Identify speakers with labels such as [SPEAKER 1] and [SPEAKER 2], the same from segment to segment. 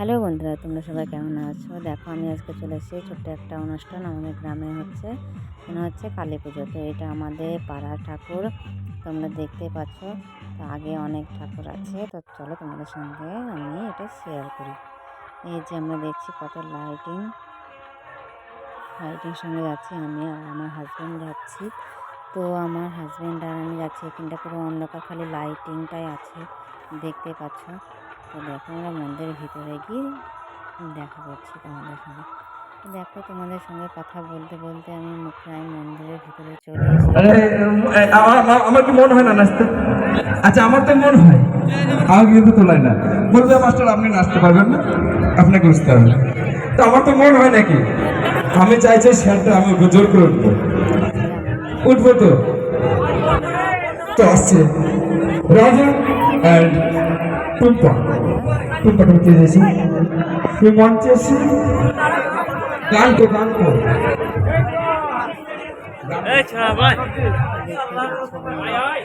[SPEAKER 1] Hello বন্ধুরা, তোমরা সবাই কেমন আছো? দেখো, আমি আজকে চলে এসেছি ছোট্ট একটা অনুষ্ঠান আমাদের গ্রামে হচ্ছে। মনে হচ্ছে কালী পুজো। তো এটা আমাদের পাড়ার ঠাকুর, তোমরা দেখতে পাচ্ছ। তো আগে অনেক ঠাকুর আছে। তো চলো তোমাদের সঙ্গে আমি এটা শেয়ার করি। এই যে আমরা দেখছি কত লাইটিং লাইটিং সঙ্গে যাচ্ছি আমি আর আমার হাজব্যান্ড যাচ্ছি। তো আমার হাজব্যান্ড আর আমি যাচ্ছি এখানটা পুরো অন্ধকার, খালি লাইটিংটাই আছে। দেখতে পাচ্ছ। তো দেখো আমরা মন্দিরের ভিতরে গিয়ে দেখা করছি তোমাদের সঙ্গে। দেখো তোমাদের সঙ্গে কথা বলতে বলতে আমি প্রায় মন্দিরের ভিতরে চলে
[SPEAKER 2] আমার কি মন হয় না নাচতে? আচ্ছা আমার তো মন হয়। আমার কিন্তু তোলায় না। বলবে মাস্টার, আপনি নাচতে পারবেন না। আপনাকে বুঝতে হবে তো আমার তো মন হয় নাকি? আমি চাইছি স্যারটা আমি জোর করে উঠবো। উঠবো তো? তো আসছে রাজু অ্যান্ড টুম্পা টুম্পা ঢুকিয়ে দিয়েছি তুই মঞ্চে এসে গান তো গান তো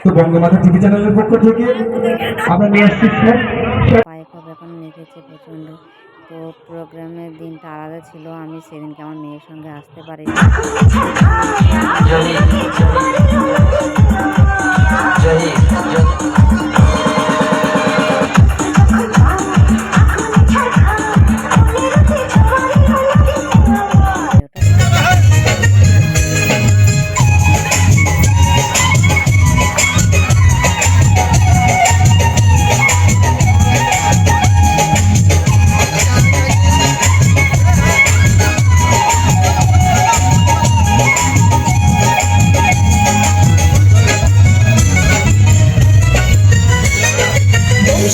[SPEAKER 2] তো বঙ্গমাতা টিভি চ্যানেলের পক্ষ থেকে আমরা নিয়ে আসছি
[SPEAKER 1] পায়ে খুব এখন প্রচণ্ড। তো প্রোগ্রামের দিনটা আলাদা ছিল। আমি সেদিনকে আমার মেয়ের সঙ্গে আসতে পারিনি।
[SPEAKER 3] বংশী বাজাই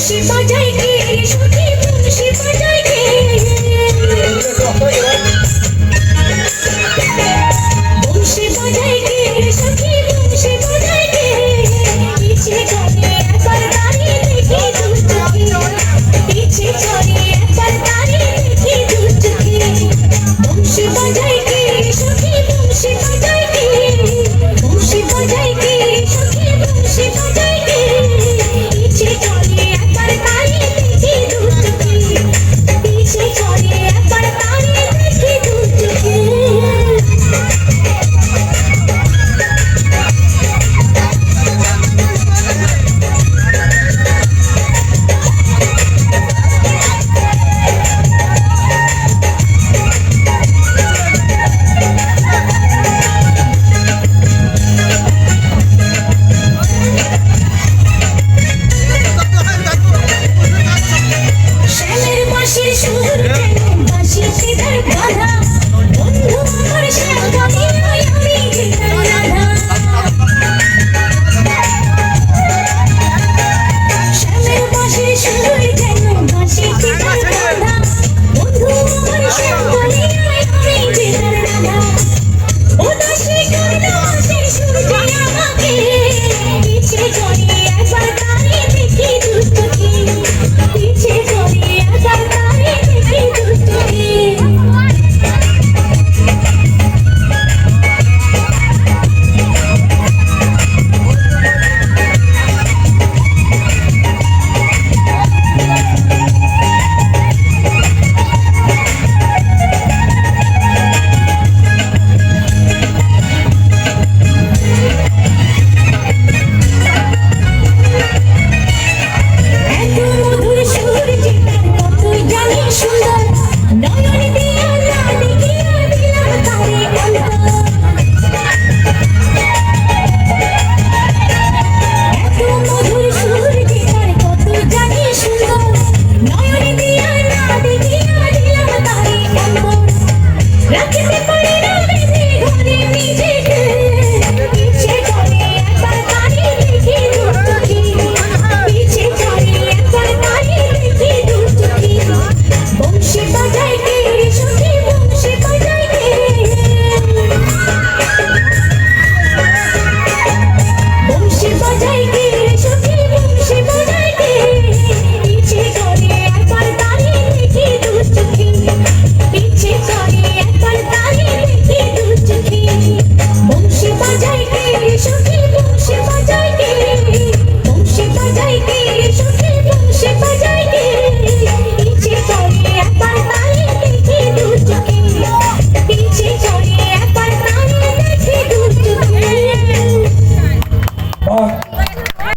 [SPEAKER 3] গে সখী